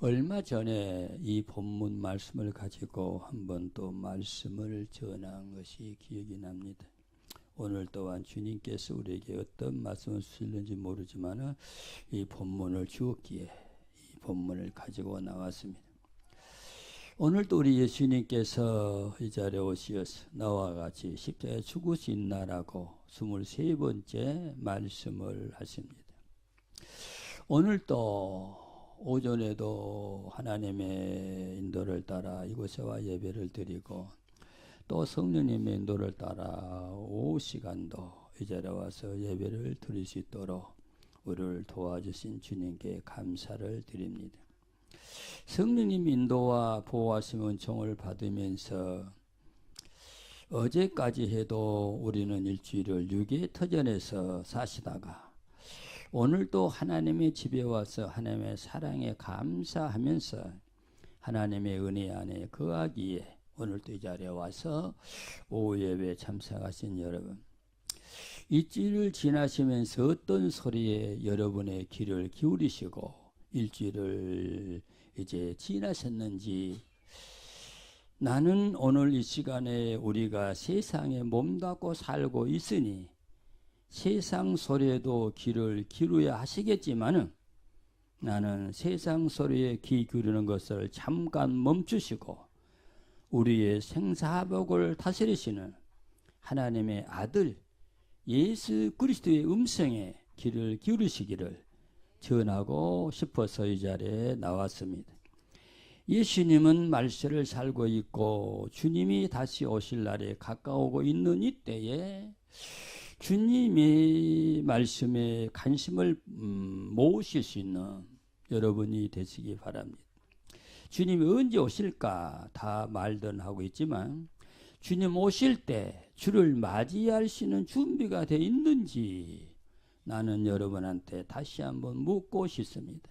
얼마 전에 이 본문 말씀을 가지고 한번 또 말씀을 전한 것이 기억이 납니다. 오늘 또한 주님께서 우리에게 어떤 말씀을 주실는지 모르지만 이 본문을 주었기에 이 본문을 가지고 나왔습니다. 오늘도 우리 예수님께서 이 자리에 오시어서 나와 같이 십자가에 죽으신 나라고 23번째 말씀을 하십니다. 오늘도 오전에도 하나님의 인도를 따라 이곳에 와 예배를 드리고 또 성령님의 인도를 따라 오후 시간도 이 자리에 와서 예배를 드릴 수 있도록 우리를 도와주신 주님께 감사를 드립니다. 성령님 인도와 보호하심 은총을 받으면서 어제까지 해도 우리는 일주일을 육의 터전에서 사시다가 오늘도 하나님의 집에 와서 하나님의 사랑에 감사하면서 하나님의 은혜 안에 거하기에 오늘도 이 자리에 와서 오후 예배 참석하신 여러분 일주일을 지나시면서 어떤 소리에 여러분의 귀를 기울이시고 일주일을 이제 지나셨는지 나는 오늘 이 시간에 우리가 세상에 몸담고 살고 있으니 세상 소리에도 귀를 기울여야 하시겠지만은 나는 세상 소리에 귀 기울이는 것을 잠깐 멈추시고 우리의 생사복을 다스리시는 하나님의 아들 예수 그리스도의 음성에 귀를 기울이시기를 전하고 싶어서 이 자리에 나왔습니다. 예수님은 말세를 살고 있고 주님이 다시 오실 날에 가까우고 있는 이때에 주님의 말씀에 관심을 음, 모으실 수 있는 여러분이 되시기 바랍니다. 주님이 언제 오실까 다 말든 하고 있지만 주님 오실 때 주를 맞이할 수 있는 준비가 되어 있는지 나는 여러분한테 다시 한번 묻고 싶습니다.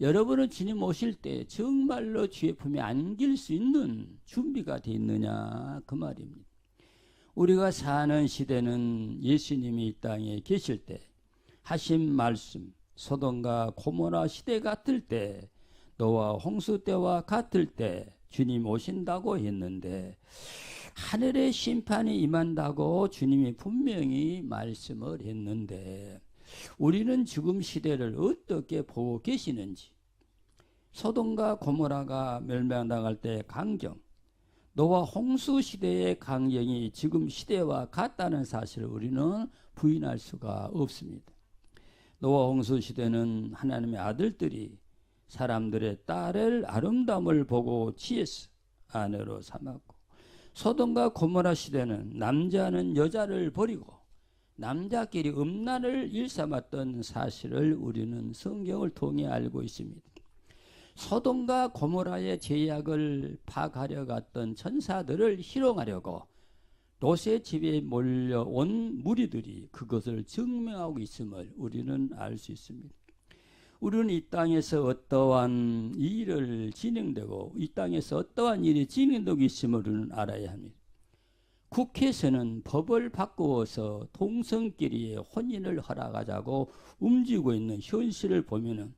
여러분은 주님 오실 때 정말로 주의 품에 안길 수 있는 준비가 되어 있느냐 그 말입니다. 우리가 사는 시대는 예수님이 이 땅에 계실 때 하신 말씀 소돔과 고모라 시대 같을 때 노아 홍수 때와 같을 때 주님 오신다고 했는데 하늘의 심판이 임한다고 주님이 분명히 말씀을 했는데 우리는 지금 시대를 어떻게 보고 계시는지 소돔과 고모라가 멸망당할 때 강경 노아 홍수 시대의 강경이 지금 시대와 같다는 사실을 우리는 부인할 수가 없습니다. 노아 홍수 시대는 하나님의 아들들이 사람들의 딸을 아름다움을 보고 지혜스 아내로 삼았고 소돔과 고모라 시대는 남자는 여자를 버리고 남자끼리 음란을 일삼았던 사실을 우리는 성경을 통해 알고 있습니다. 소돔과 고모라의 제약을 파가려 갔던 천사들을 희롱하려고 롯의 집에 몰려온 무리들이 그것을 증명하고 있음을 우리는 알 수 있습니다. 우리는 이 땅에서 어떠한 일을 진행되고 이 땅에서 어떠한 일이 진행되고 있음을 우리는 알아야 합니다. 국회에서는 법을 바꾸어서 동성끼리의 혼인을 허락하자고 움직이고 있는 현실을 보면은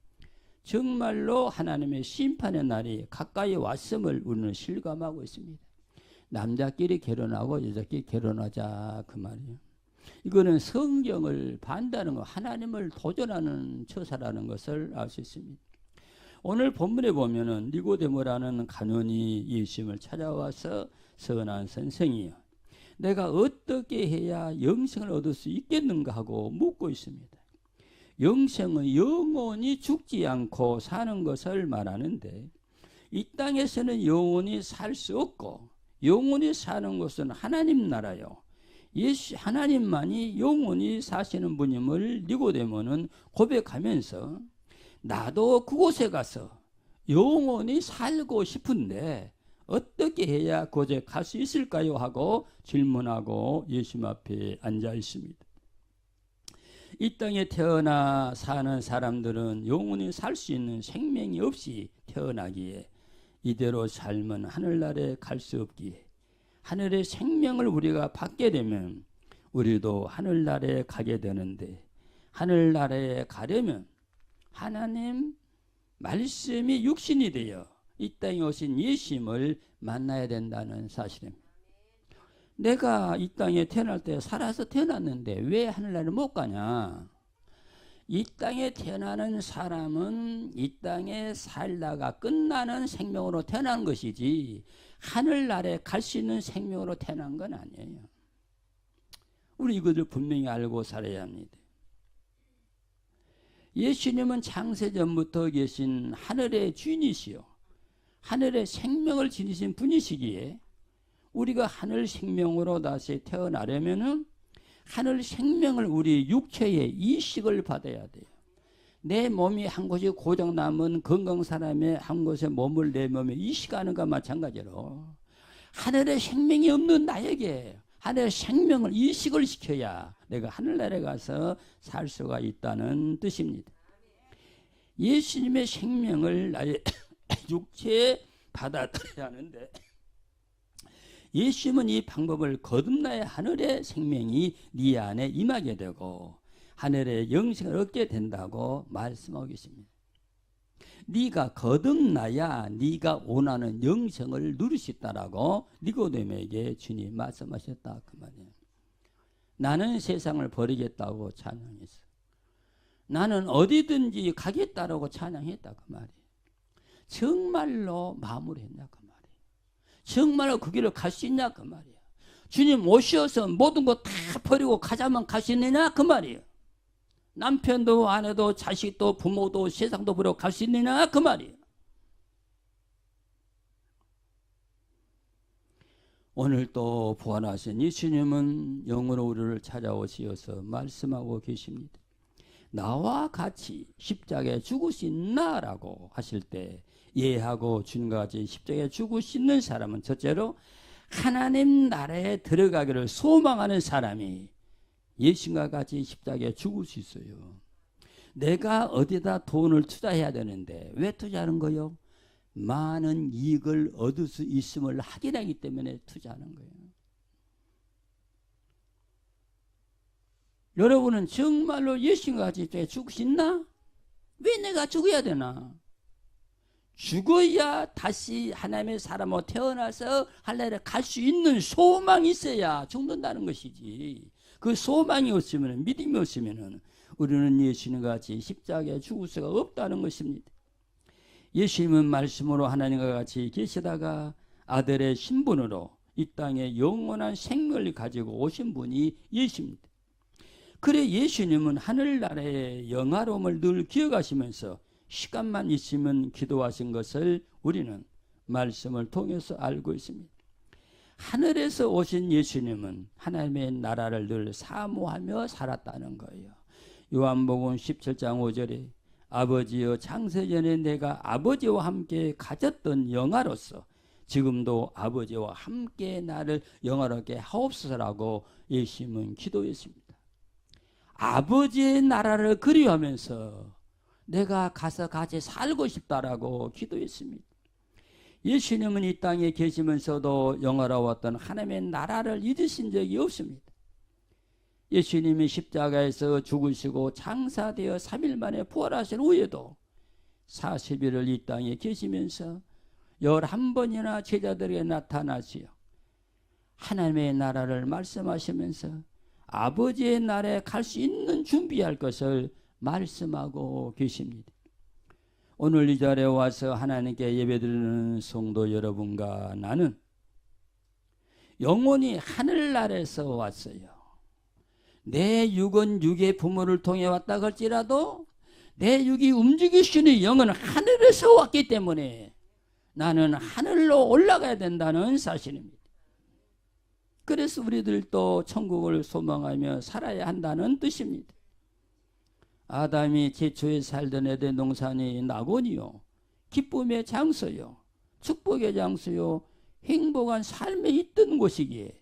정말로 하나님의 심판의 날이 가까이 왔음을 우리는 실감하고 있습니다. 남자끼리 결혼하고 여자끼리 결혼하자 그 말이에요. 이거는 성경을 반대하는 거, 하나님을 도전하는 처사라는 것을 알 수 있습니다. 오늘 본문에 보면은 니고데모라는 간원이 예수님을 찾아와서 선한 선생이요. 내가 어떻게 해야 영생을 얻을 수 있겠는가 하고 묻고 있습니다. 영생은 영원히 죽지 않고 사는 것을 말하는데 이 땅에서는 영원히 살 수 없고 영원히 사는 것은 하나님 나라요. 예수 하나님만이 영원히 사시는 분임을 니고데모는 고백하면서 나도 그곳에 가서 영원히 살고 싶은데 어떻게 해야 그곳에 갈수 있을까요? 하고 질문하고 예수님 앞에 앉아 있습니다. 이 땅에 태어나 사는 사람들은 영원히 살 수 있는 생명이 없이 태어나기에 이대로 삶은 하늘나라에 갈 수 없기에 하늘의 생명을 우리가 받게 되면 우리도 하늘나라에 가게 되는데 하늘나라에 가려면 하나님 말씀이 육신이 되어 이 땅에 오신 예수님을 만나야 된다는 사실입니다. 내가 이 땅에 태어날 때 살아서 태어났는데 왜 하늘나라를 못 가냐? 이 땅에 태어나는 사람은 이 땅에 살다가 끝나는 생명으로 태어난 것이지 하늘나라에 갈 수 있는 생명으로 태어난 건 아니에요. 우리 이것을 분명히 알고 살아야 합니다. 예수님은 창세 전부터 계신 하늘의 주인이시요. 하늘의 생명을 지니신 분이시기에 우리가 하늘 생명으로 다시 태어나려면은 하늘 생명을 우리 육체의 이식을 받아야 돼요. 내 몸이 한 곳이 고장 나면 건강 사람의 한 곳에 몸을 내 몸에 이식하는 것과 마찬가지로 하늘의 생명이 없는 나에게 하늘의 생명을 이식을 시켜야 내가 하늘나라에 가서 살 수가 있다는 뜻입니다. 예수님의 생명을 나의 육체에 받아들여야 하는데 예수님은 이 방법을 거듭나야 하늘의 생명이 네 안에 임하게 되고 하늘의 영생을 얻게 된다고 말씀하고 계십니다. 네가 거듭나야 네가 원하는 영생을 누릴 수 있다라고 니고데에게 주님 말씀하셨다 그 말이에요. 나는 세상을 버리겠다고 찬양했어. 나는 어디든지 가겠다라고 찬양했다 그 말이에요. 정말로 마음으로 했냐 그 말이에요. 정말로 그 길을 갈 수 있냐 그 말이에요. 주님 오셔서 모든 거 다 버리고 수 있느냐 그 말이에요. 남편도 아내도 자식도 부모도 세상도 버리고 갈 수 있느냐 그 말이에요. 오늘 또 부활하신 예수님은 영으로 우리를 찾아오시어서 말씀하고 계십니다. 나와 같이 십자가에 죽으신 나라고 하실 때 예하고 주님과 같이 십자가에 죽으시는 사람은 첫째로 하나님 나라에 들어가기를 소망하는 사람이 예수님과 같이 십자가에 죽을 수 있어요. 내가 어디다 돈을 투자해야 되는데 왜 투자하는 거요? 많은 이익을 얻을 수 있음을 확인하기 때문에 투자하는 거예요. 여러분은 정말로 예수님과 같이 죽으신나? 왜 내가 죽어야 되나? 죽어야 다시 하나님의 사람으로 태어나서 하늘에 갈수 있는 소망이 있어야 죽는다는 것이지. 그 소망이 없으면 믿음이 없으면 우리는 예수님과 같이 십자가에 죽을 수가 없다는 것입니다. 예수님은 말씀으로 하나님과 같이 계시다가 아들의 신분으로 이 땅에 영원한 생명을 가지고 오신 분이 예수입니다. 그래 예수님은 하늘나라의 영화로움을 늘 기억하시면서 시간만 있으면 기도하신 것을 우리는 말씀을 통해서 알고 있습니다. 하늘에서 오신 예수님은 하나님의 나라를 늘 사모하며 살았다는 거예요. 요한복음 17장 5절에 아버지여 창세전에 내가 아버지와 함께 가졌던 영화로서 지금도 아버지와 함께 나를 영화롭게 하옵소서라고 예수님은 기도했습니다. 아버지의 나라를 그리워하면서 내가 가서 같이 살고 싶다라고 기도했습니다. 예수님은 이 땅에 계시면서도 영화로웠던 하나님의 나라를 잊으신 적이 없습니다. 예수님이 십자가에서 죽으시고 장사되어 3일 만에 부활하신 후에도 40일을 이 땅에 계시면서 11번이나 제자들에게 나타나시어 하나님의 나라를 말씀하시면서 아버지의 나라에 갈 수 있는 준비할 것을 말씀하고 계십니다. 오늘 이 자리에 와서 하나님께 예배드리는 성도 여러분과 나는 영원히 하늘나라에서 왔어요. 내 육은 육의 부모를 통해 왔다 할지라도 내 육이 움직이시는 영은 하늘에서 왔기 때문에 나는 하늘로 올라가야 된다는 사실입니다. 그래서 우리들도 천국을 소망하며 살아야 한다는 뜻입니다. 아담이 제초에 살던 에덴 농산이 낙원이요. 기쁨의 장소요. 축복의 장소요. 행복한 삶에 있던 곳이기에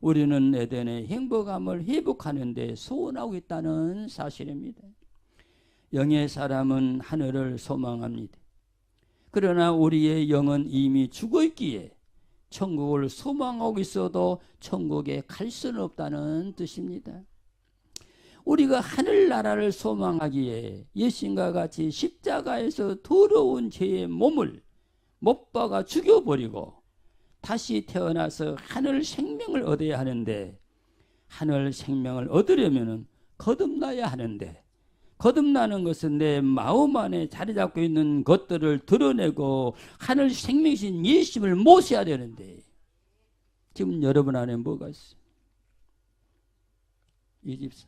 우리는 에덴의 행복함을 회복하는 데 소원하고 있다는 사실입니다. 영의 사람은 하늘을 소망합니다. 그러나 우리의 영은 이미 죽어 있기에 천국을 소망하고 있어도 천국에 갈 수는 없다는 뜻입니다. 우리가 하늘나라를 소망하기에 예수님과 같이 십자가에서 더러운 죄의 몸을 못 박아 죽여버리고 다시 태어나서 하늘 생명을 얻어야 하는데 하늘 생명을 얻으려면 거듭나야 하는데 거듭나는 것은 내 마음 안에 자리 잡고 있는 것들을 드러내고 하늘 생명이신 예수님을 모셔야 되는데 지금 여러분 안에 뭐가 있어요? 이 집사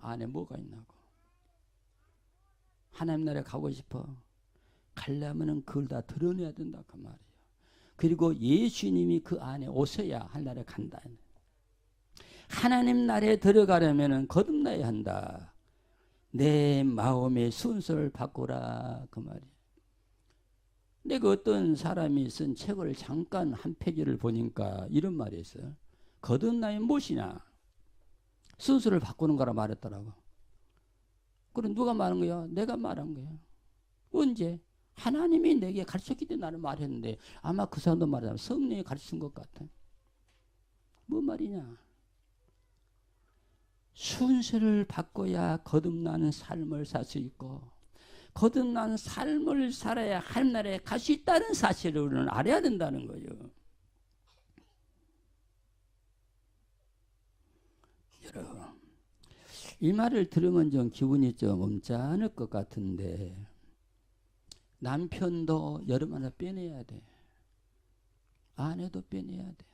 안에 뭐가 있나고. 하나님 나라에 가고 싶어. 가려면은 그걸 다 드러내야 된다 그 말이에요. 그리고 예수님이 그 안에 오셔야 하나라에 간다. 하나님 나라에 들어가려면은 거듭나야 한다 내 마음의 순서를 바꾸라 그 말이에요 내가 어떤 사람이 쓴 책을 잠깐 한 페이지를 보니까 이런 말이 있어요 거듭나면 무엇이냐 순서를 바꾸는 거라 말했더라고. 그럼 누가 말한 거야? 내가 말한 거야. 언제? 하나님이 내게 가르쳤기 때문에 나는 말했는데 아마 그 사람도 말하자면 성령이 가르친 것 같아. 뭐 말이냐? 순서를 바꿔야 거듭나는 삶을 살 수 있고 거듭난 삶을 살아야 하나님나라에 갈 수 있다는 사실을 우리는 알아야 된다는 거예요. 여러분, 이 말을 들으면 좀 기분이 좀 엄짠할 것 같은데 남편도 여름 하나 빼내야 돼. 아내도 빼내야 돼.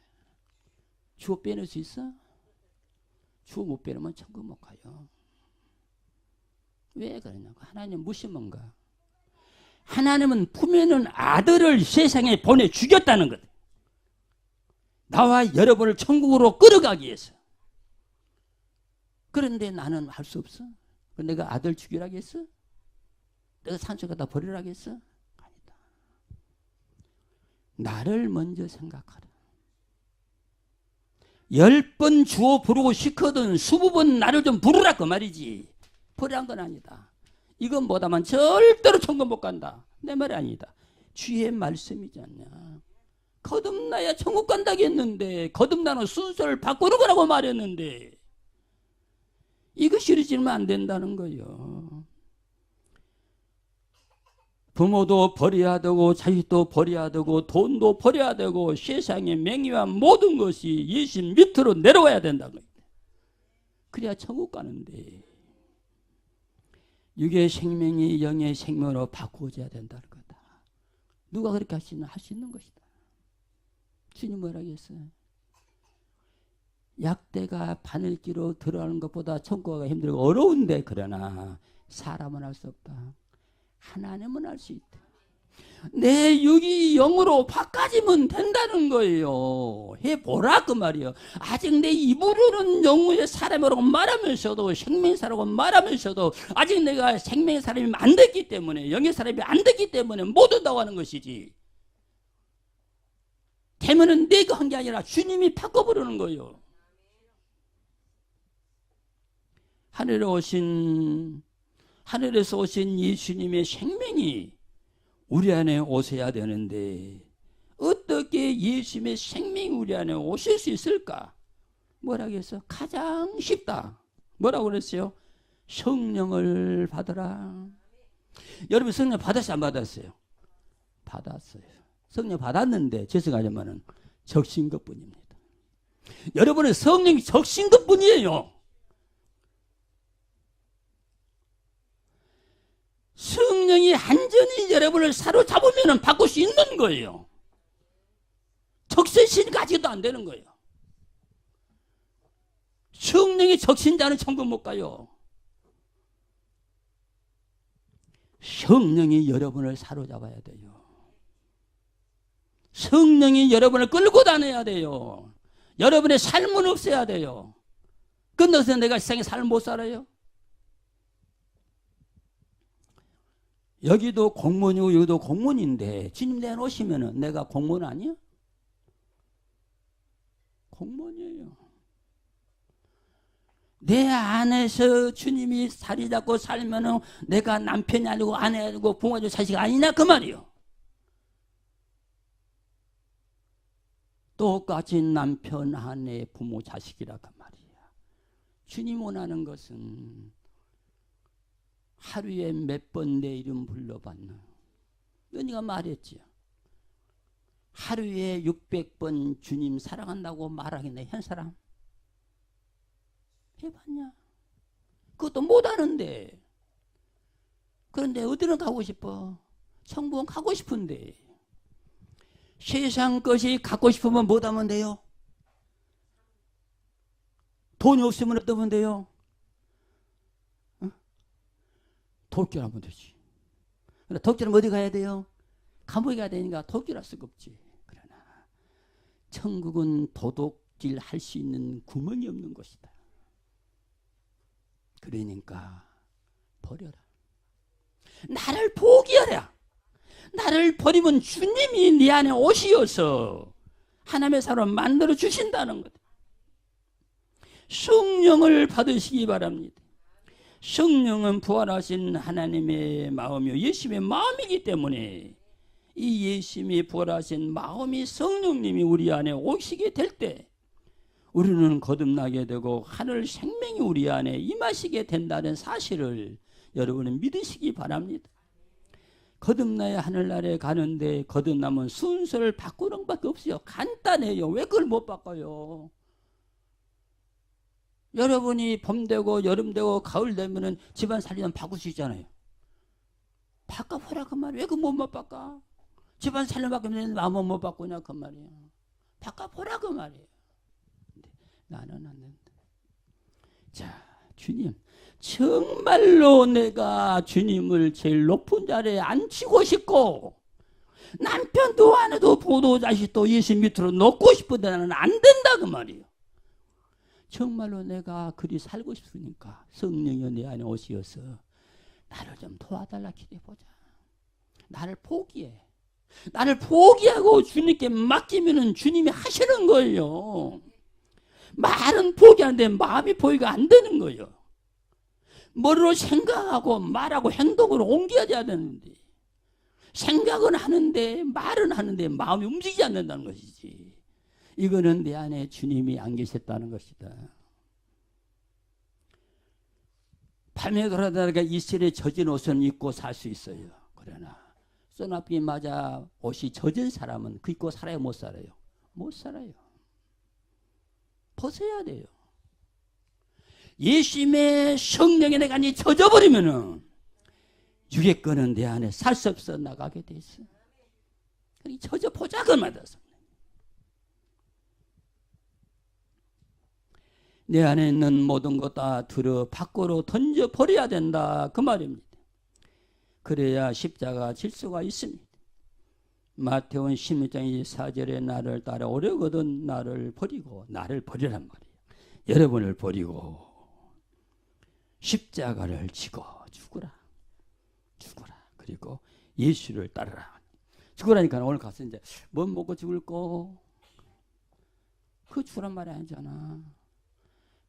주어 빼낼 수 있어? 주어 못 빼내면 천국 못 가요. 왜 그러냐고. 하나님 무심한가? 하나님은 품에는 아들을 세상에 보내 죽였다는 것. 나와 여러분을 천국으로 끌어가기 위해서. 그런데 나는 할 수 없어. 내가 아들 죽이라겠어? 내가 산속 에다 버리라겠어? 아니다. 나를 먼저 생각하라. 열 번 주어 부르고 수십 번 나를 좀 부르라 그 말이지. 버리란 건 아니다. 이건 뭐다만 절대로 천국 못 간다. 내 말이 아니다. 주의 말씀이지 않냐. 거듭나야 천국 간다겠는데 거듭나는 순서를 바꾸는 거라고 말했는데 이거 싫어지면 안 된다는 거예요. 부모도 버려야 되고 자식도 버려야 되고 돈도 버려야 되고 세상의 명예와 모든 것이 예수 밑으로 내려와야 된다는 거예요. 그래야 천국 가는데 육의 생명이 영의 생명으로 바꾸어져야 된다는 거다. 누가 그렇게 할 수 있는 할 수 있는 것이다. 주님 뭐라겠어요? 약대가 바늘기로 들어가는 것보다 천국가 힘들고 어려운데 그러나 사람은 할 수 없다. 하나님은 할수 있다. 내 육이 영으로 바꿔지면 된다는 거예요. 해보라 그 말이에요. 아직 내 입으로는 영의 사람이라고 말하면서도 생명사라고 말하면서도 아직 내가 생명의 사람이 안 됐기 때문에 영의 사람이 안 됐기 때문에 못 온다고 하는 것이지. 되면은 내가 한 게 아니라 주님이 바꿔버리는 거예요. 하늘에 오신 하늘에서 오신 예수님의 생명이 우리 안에 오셔야 되는데 어떻게 예수님의 생명이 우리 안에 오실 수 있을까? 뭐라고 했어? 가장 쉽다. 뭐라고 그랬어요? 성령을 받으라. 여러분 성령 받았어요? 안 받았어요? 받았어요. 성령 받았는데 죄송하지만은 적신 것 뿐입니다. 여러분은 성령이 적신 것 뿐이에요. 성령이 한전히 여러분을 사로잡으면 바꿀 수 있는 거예요. 적신신 가지도 안 되는 거예요. 성령이 적신자는 천국 못 가요. 성령이 여러분을 사로잡아야 돼요. 성령이 여러분을 끌고 다녀야 돼요. 여러분의 삶은 없어야 돼요. 끝나서 내가 세상에 삶 못 살아요? 여기도 공무원이고 여기도 공무원인데 주님 내놓으시면은 내가 공무원 아니야? 공무원이에요. 내 안에서 주님이 자리 잡고 살면은 내가 남편이 아니고 아내고 부모님 자식 아니냐 그 말이요. 똑같이 남편, 아내, 부모, 자식이라 그 말이야. 주님 원하는 것은 하루에 몇 번 내 이름 불러봤나? 은희가 말했지요. 하루에 600번 주님 사랑한다고 말하겠네, 현 사람? 해봤냐? 그것도 못하는데. 그런데 어디로 가고 싶어? 천국은 가고 싶은데. 세상 것이 갖고 싶으면 못하면 돼요? 돈이 없으면 어떠면 돼요? 어? 도쿄하면 되지. 그러나 도쿄는 어디 가야 돼요? 감옥에 가야 되니까 도쿄라 수가 없지. 그러나 천국은 도둑질 할 수 있는 구멍이 없는 곳이다. 그러니까 버려라. 나를 포기하라. 나를 버리면 주님이 네 안에 오시어서 하나님의 사람 만들어 주신다는 것. 성령을 받으시기 바랍니다. 성령은 부활하신 하나님의 마음이요 예수님의 마음이기 때문에 이 예수님이 부활하신 마음이 성령님이 우리 안에 오시게 될 때 우리는 거듭나게 되고 하늘 생명이 우리 안에 임하시게 된다는 사실을 여러분은 믿으시기 바랍니다. 거듭나야 하늘나라에 가는데 거듭나면 순서를 바꾸는 것밖에 없어요. 간단해요. 왜 그걸 못 바꿔요? 여러분이 봄 되고 여름 되고 가을 되면은 집안 살림은 바꿀 수 있잖아요. 바꿔보라 그 말이에요. 왜그 못못 바꿔? 집안 살림 바꾸면 마음은 못 바꾸냐 그 말이에요. 바꿔보라 그. 근데 나는 안 된다. 자, 주님. 정말로 내가 주님을 제일 높은 자리에 앉히고 싶고 남편도 아내도 보도 자식도 예수 밑으로 놓고 싶은데 나는 안 된다 그 말이에요. 정말로 내가 그리 살고 싶으니까 성령이 내 안에 오시어서 나를 좀 도와달라 기대보자. 나를 포기해. 나를 포기하고 주님께 맡기면 주님이 하시는 거예요. 말은 포기하는데 마음이 포기가 안 되는 거예요. 머리로 생각하고 말하고 행동으로 옮겨야 되는데 생각은 하는데 말은 하는데 마음이 움직이지 않는다는 것이지. 이거는 내 안에 주님이 안 계셨다는 것이다. 밤에 걸어다가 이슬에 젖은 옷은 입고 살 수 있어요. 그러나 소나비 맞아 옷이 젖은 사람은 그 입고 살아요 못 살아요? 못 살아요. 벗어야 돼요. 예수님의 성령에 내가 이 젖어버리면은 유괴권은 내 안에 살 수 없어 나가게 돼 있어. 젖어 보자 그 말이다. 내 안에 있는 모든 것 다 들어 밖으로 던져 버려야 된다. 그 말입니다. 그래야 십자가 질 수가 있습니다. 마태원 16장 24절에 나를 따라 오려거든 나를 버리고 나를 버리란 말이에요. 여러분을 버리고 십자가를 지고 죽으라. 죽으라. 그리고 예수를 따르라. 죽으라니까 오늘 가서 이제 뭐 먹고 죽을까? 그 죽으란 말이 아니잖아.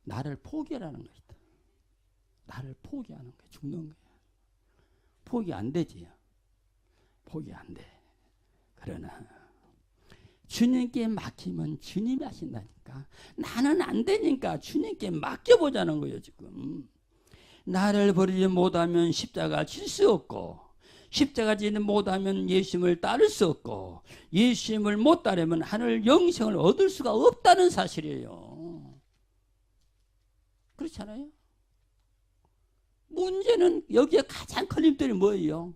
나를 포기하라는 것이다. 나를 포기하는 거야. 죽는 거야. 포기 안 되지. 포기 안 돼. 그러나 주님께 맡기면 주님이 하신다니까. 나는 안 되니까 주님께 맡겨보자는 거예요, 지금. 나를 버리지 못하면 십자가 질수 없고, 십자가 지지 못하면 예수님을 따를 수 없고, 예수님을 못 따르면 하늘 영생을 얻을 수가 없다는 사실이에요. 그렇잖아요. 문제는 여기에 가장 걸림돌이 뭐예요?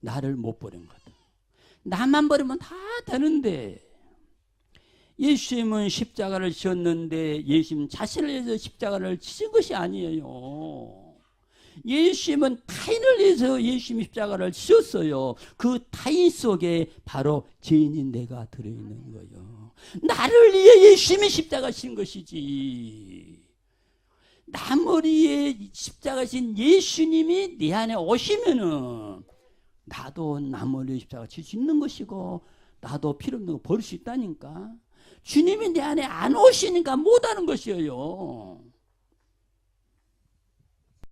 나를 못 버린 것. 나만 버리면 다 되는데 예수님은 십자가를 지었는데 예수님 자신을 위해서 십자가를 지신 것이 아니에요. 예수님은 타인을 위해서 예수님 십자가를 지었어요. 그 타인 속에 바로 죄인인 내가 들어있는 거예요. 나를 위해 예수님이 십자가 신 것이지. 나머리에 십자가신 예수님이 네 안에 오시면은 나도 나머리 십자가 질 수 있는 것이고 나도 필요 없는 거 버릴 수 있다니까. 주님이 내 안에 안 오시니까 못하는 것이에요.